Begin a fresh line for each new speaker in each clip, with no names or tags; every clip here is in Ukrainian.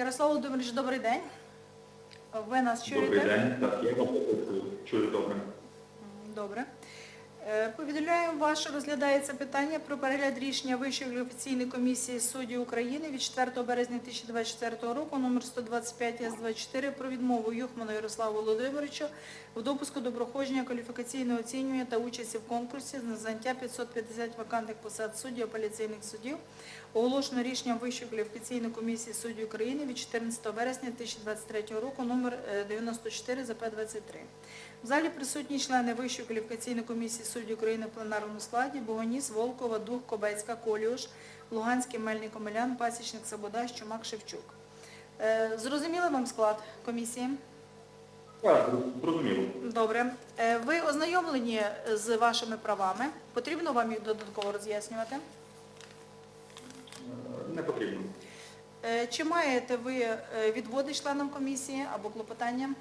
Ярослав Володимирович, добрий день. Ви нас чуєте?
Добрий день, так, я вас чую добре.
Добре. Е, Повідомляємо вас, що розглядається питання про перегляд рішення Вищої кваліфікаційної комісії суддів України від 4 березня 2024 року номер 125 С24 про відмову Юхману Ярославу Володимировичу в допуску до проходження кваліфікаційного оцінювання та участі в конкурсі на заняття 550 вакантних посад суддів апеляційних судів, оголошено рішенням Вищої кваліфікаційної комісії суддів України від 14 вересня 2023 року номер е, 94 ЗП-23. В залі присутні члени Вищої кваліфікаційної комісії суддів України в пленарному складі Богоніс, Волкова, Дух, Кобецька, Коліуш, Луганський, Мельник, Омелян, Пасічник, Сабода, Щумак, Шевчук. Е, Зрозуміли вам склад комісії?
Так, зрозуміло.
Добре. Е, Ви ознайомлені з вашими правами? Потрібно вам їх додатково роз'яснювати?
Е, Не потрібно.
Е, Чи маєте ви е, відводи членам комісії або клопотання?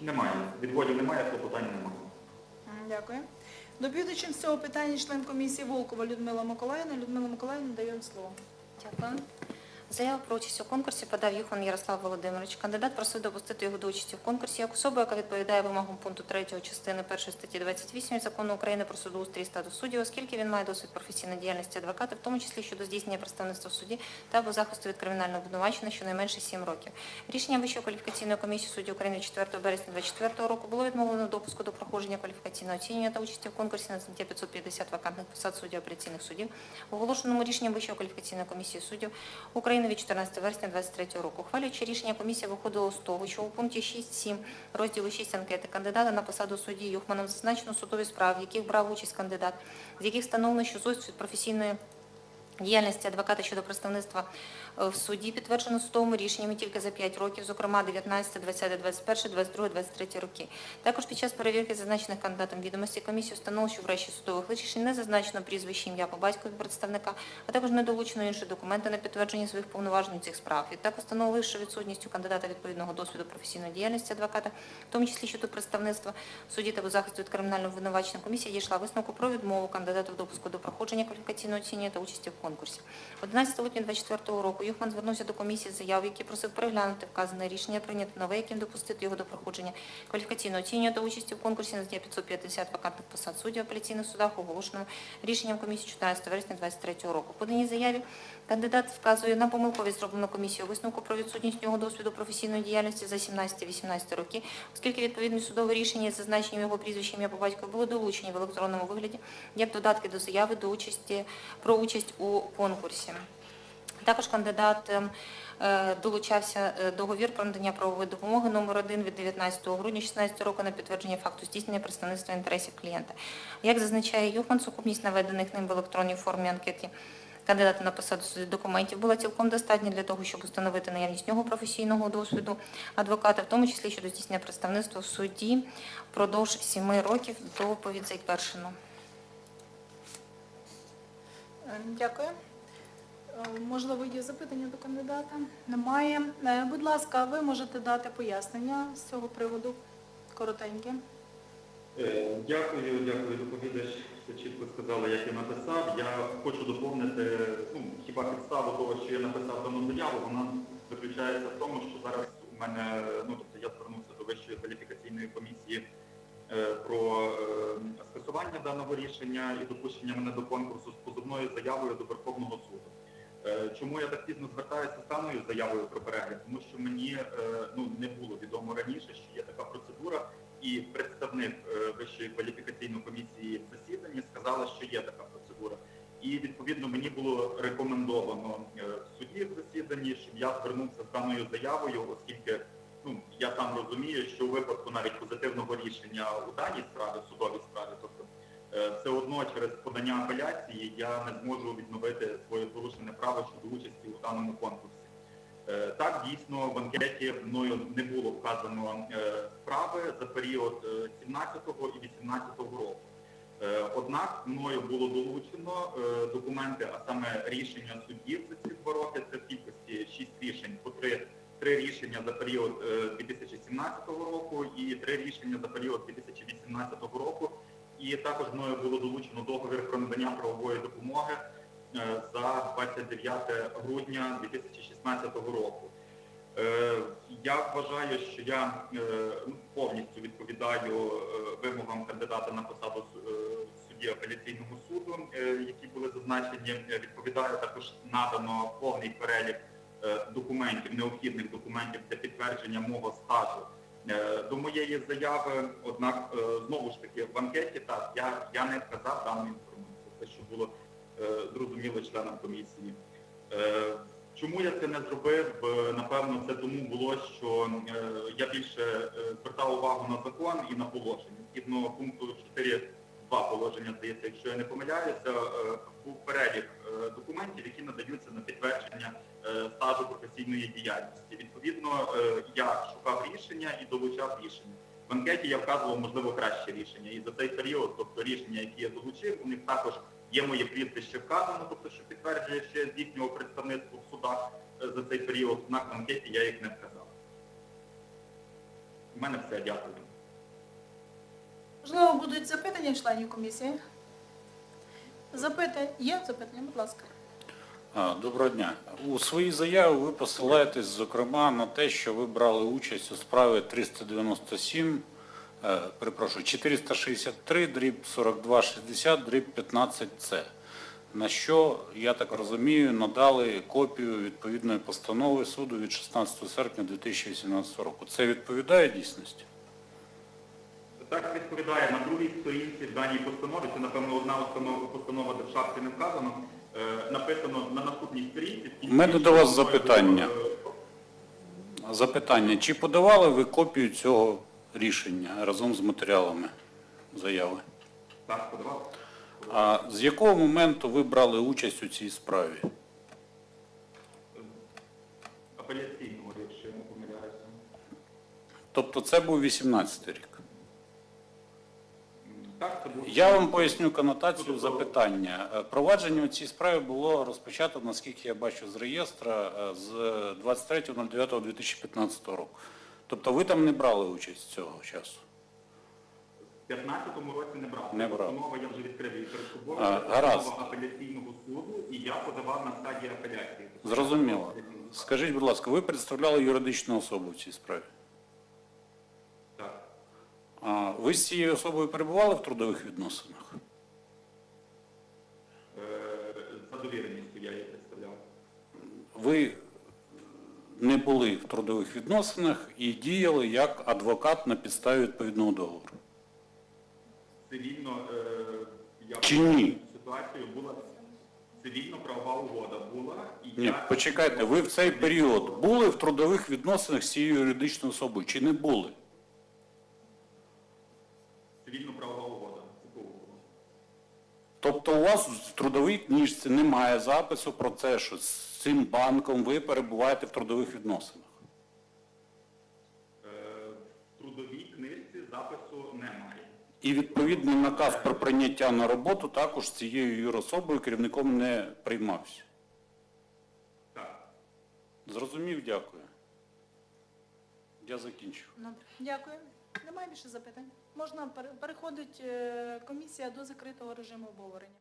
Немає. Відводів немає, клопотань немає.
М, Дякую. Доповідачем з цього питання член комісії Волкова Людмила Миколаївна. Людмила Миколаївна, даю вам слово.
Дякую. Заяву про участь у конкурсі подав Юхан Ярослав Володимирович. Кандидат просив допустити його до участі в конкурсі як особу, яка відповідає вимогам пункту 3 частини 1 статті 28 Закону України про судоустрій і статус суддів, оскільки він має досвід професійної діяльності адвоката, в тому числі щодо здійснення представництва в суді та або захисту від кримінального обвинувачення щонайменше 7 років. Рішення Вищої кваліфікаційної комісії суддів України 4 березня 2024 року було відмовлено допуску до проходження кваліфікаційного оцінювання та участі в конкурсі на заняття 550 вакантних посад суддів апеляційних судів, оголошеному рішенням Вищої кваліфікаційної комісії суддів України від 14 вересня 2023 року. Ухвалюючи рішення, комісія виходила з того, що у пункті 6.7 розділу 6 анкети кандидата на посаду судді Юхманом зазначено судові справи, в яких брав участь кандидат, з яких встановлено, що зустріч професійної діяльності адвоката щодо представництва в суді підтверджено судовими рішеннями тільки за 5 років, зокрема 19, 20, 21, 22, 23 роки. Також під час перевірки зазначених кандидатом відомості комісії встановило, що в решті судових рішень не зазначено прізвище, ім'я по батькові представника, а також не долучено інші документи на підтвердження своїх повноважень у цих справах. Відтак встановили, що відсутністю кандидата відповідного досвіду професійної діяльності адвоката, в тому числі щодо представництва в суді та захисту від кримінального обвинувачення, комісія дійшла висновку про відмову кандидата в допуску до проходження кваліфікаційного оцінювання та участі в конкурсі. 11 липня 2024 року Юхман звернувся до комісії з заявою, який просив переглянути вказане рішення, прийняти нове, яким допустити його до проходження кваліфікаційного оцінювання та участі в конкурсі на заняття 550 вакантних посад суддів апеляційних судах, оголошеному рішенням комісії 14 вересня 2023 року. В поданій заяві кандидат вказує на помилковість зроблену комісією висновку про відсутність в нього досвіду професійної діяльності за 17-18 роки, оскільки відповідні судове рішення з зазначенням його прізвища ім'я по батькові були долучені в електронному вигляді як додатки до заяви до участі про участь у конкурсі. Також кандидат ем, е, долучався е, договір про надання правової допомоги номер 1 від 19 грудня 2016 року на підтвердження факту здійснення представництва інтересів клієнта. Як зазначає Юхман, сукупність наведених ним в електронній формі анкеті кандидата на посаду документів була цілком достатня для того, щоб встановити наявність нього професійного досвіду адвоката, в тому числі щодо здійснення представництва в суді впродовж 7 років доповідь Зайпершину.
Дякую. Е, Можливо, є запитання до кандидата? Немає. Е, Будь ласка, ви можете дати пояснення з цього приводу коротеньке.
Е, Дякую, дякую, доповідач. Все чітко сказали, як я написав. Я хочу доповнити, ну, хіба підставу того, що я написав дану заяву, вона заключається в тому, що зараз у мене, ну, тобто я звернувся до Вищої кваліфікаційної комісії про скасування даного рішення і допущення мене до конкурсу з позовною заявою до Верховного суду. Е, Чому я так пізно звертаюся з даною заявою про перегляд? Тому що мені е, ну, не було відомо раніше, що є така процедура, і представник е, Вищої кваліфікаційної комісії в засіданні сказала, що є така процедура. І відповідно мені було рекомендовано в суді в засіданні, щоб я звернувся з даною заявою, оскільки ну, я сам розумію, що у випадку навіть позитивного рішення у даній справі, в судовій справі, все одно через подання апеляції я не зможу відновити своє порушене право щодо участі у даному конкурсі. Е, Так, дійсно, в анкеті мною не було вказано е, справи за період е, 17-го і 18-го року. Е, Однак мною було долучено е, документи, а саме рішення суддів за ці два роки, це в кількості 6 рішень, по три, три рішення за період е, 2017 року і три рішення за період 2018 року. І також мною було долучено договір про надання правової допомоги е, за 29 грудня 2016 року. Е, Я вважаю, що я е, повністю відповідаю вимогам кандидата на посаду судді апеляційного суду, які були зазначені. Відповідаю також надано повний перелік документів, необхідних документів для підтвердження мого стажу до моєї заяви. Однак, е, знову ж таки, в анкеті так, я, я не вказав дану інформацію, те, що було е, зрозуміло членам комісії. Е, Чому я це не зробив? Е, Напевно, це тому було, що е, я більше е, звертав увагу на закон і на положення. Згідно пункту 4.2 положення, здається, якщо я не помиляюся, е, був перелік е, документів, які надаються на підтвердження е, стажу професійної діяльності. Відповідно, е, я шукав рішення і долучав рішення. В анкеті я вказував, можливо, краще рішення. І за цей період, тобто рішення, які я долучив, у них також є моє прізвище вказано, тобто, що підтверджує, що я здійснював представництво в судах за цей період, в анкеті я їх не вказав. У мене все, дякую.
Можливо, будуть запитання членів комісії? Запитання? Є запитання, будь ласка.
Доброго дня. У своїй заяві ви посилаєтесь, зокрема, на те, що ви брали участь у справі 397, е, перепрошую, 463, дріб 4260, дріб 15С. На що, я так розумію, надали копію відповідної постанови суду від 16 серпня 2018 року. Це відповідає дійсності?
Так відповідає на другій сторінці в даній постанові, це, напевно, одна установа, постанова, де в шапці не вказано, е, написано на наступній сторінці.
У мене до вас запитання.
е,
Запитання. Чи подавали ви копію цього рішення разом з матеріалами заяви?
Так, подавав.
А з якого моменту ви брали участь у цій справі?
Апеляційного, якщо я не помиляюся.
Тобто це був 18 рік. Я вам поясню конотацію запитання. Е, Провадження у цій справі було розпочато, наскільки я бачу з реєстра, е, з 23.09.2015 року. Тобто ви там не брали участь з цього часу?
В 15-му році не брав.
Не брав.
Постанова я вже відкрив її перед собою.
А, гаразд.
постанова апеляційного суду, і я подавав на стадії апеляції.
Зрозуміло. Скажіть, будь ласка, ви представляли юридичну особу в цій справі? Ви з цією особою перебували в трудових відносинах?
Е, За довіреністю я її представляв.
Ви не були в трудових відносинах і діяли як адвокат на підставі відповідного договору.
Цивільно, е, я
Чи ні?
ситуацію була цивільно-правова угода була. І
Ні,
я
почекайте, ви в цей період були в трудових відносинах з цією юридичною особою чи не були?
Цивільно-правова угода.
Тобто у вас в трудовій книжці немає запису про те, що з цим банком ви перебуваєте в трудових відносинах.
Е, В трудовій книжці запису немає.
І відповідний наказ про прийняття на роботу також цією юрособою керівником не приймався.
Так.
Зрозумів, дякую. Я закінчив.
Добре, дякую. Немає більше запитань. Можна переходить е, комісія до закритого режиму обговорення.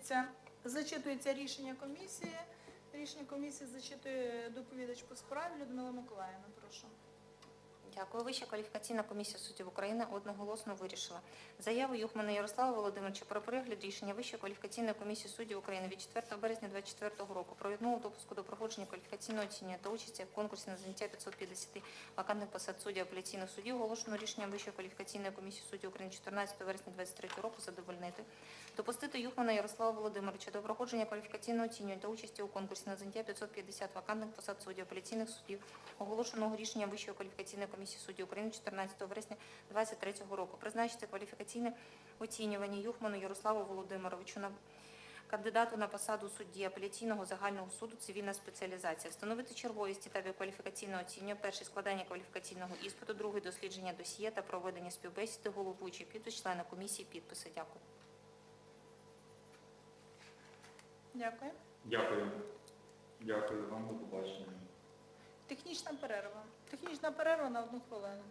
Зачитується, зачитується рішення комісії. Рішення комісії зачитує доповідач по справі Людмила Миколаївна. Прошу.
Дякую. Вища кваліфікаційна комісія суддів України одноголосно вирішила заяву Юхмана Ярослава Володимировича про перегляд рішення Вищої кваліфікаційної комісії суддів України від 4 березня 2024 року про відмову допуску до проходження кваліфікаційного оцінювання та участі в конкурсі на заняття 550 вакантних посад суддів апеляційних судів, оголошено рішенням Вищої кваліфікаційної комісії суддів України 14 вересня 2023 року задовольнити, допустити Юхмана Ярослава Володимировича до проходження кваліфікаційного оцінювання та участі у конкурсі на заняття 550 вакантних посад суддів апеляційних судів, оголошеного рішенням Вищої кваліфікаційної комісії суддів України 14 вересня 2023 року. Призначити кваліфікаційне оцінювання Юхману Ярославу Володимировичу на кандидату на посаду судді апеляційного загального суду цивільна спеціалізація, встановити черговість етапів кваліфікаційного оцінювання, перший складання кваліфікаційного іспиту, другий дослідження досьє та проведення співбесіди, головуючий підпис члена комісії, підписи. Дякую.
Дякую.
Дякую. Дякую вам, до побачення.
Технічна перерва. Технічна перерва на одну хвилину.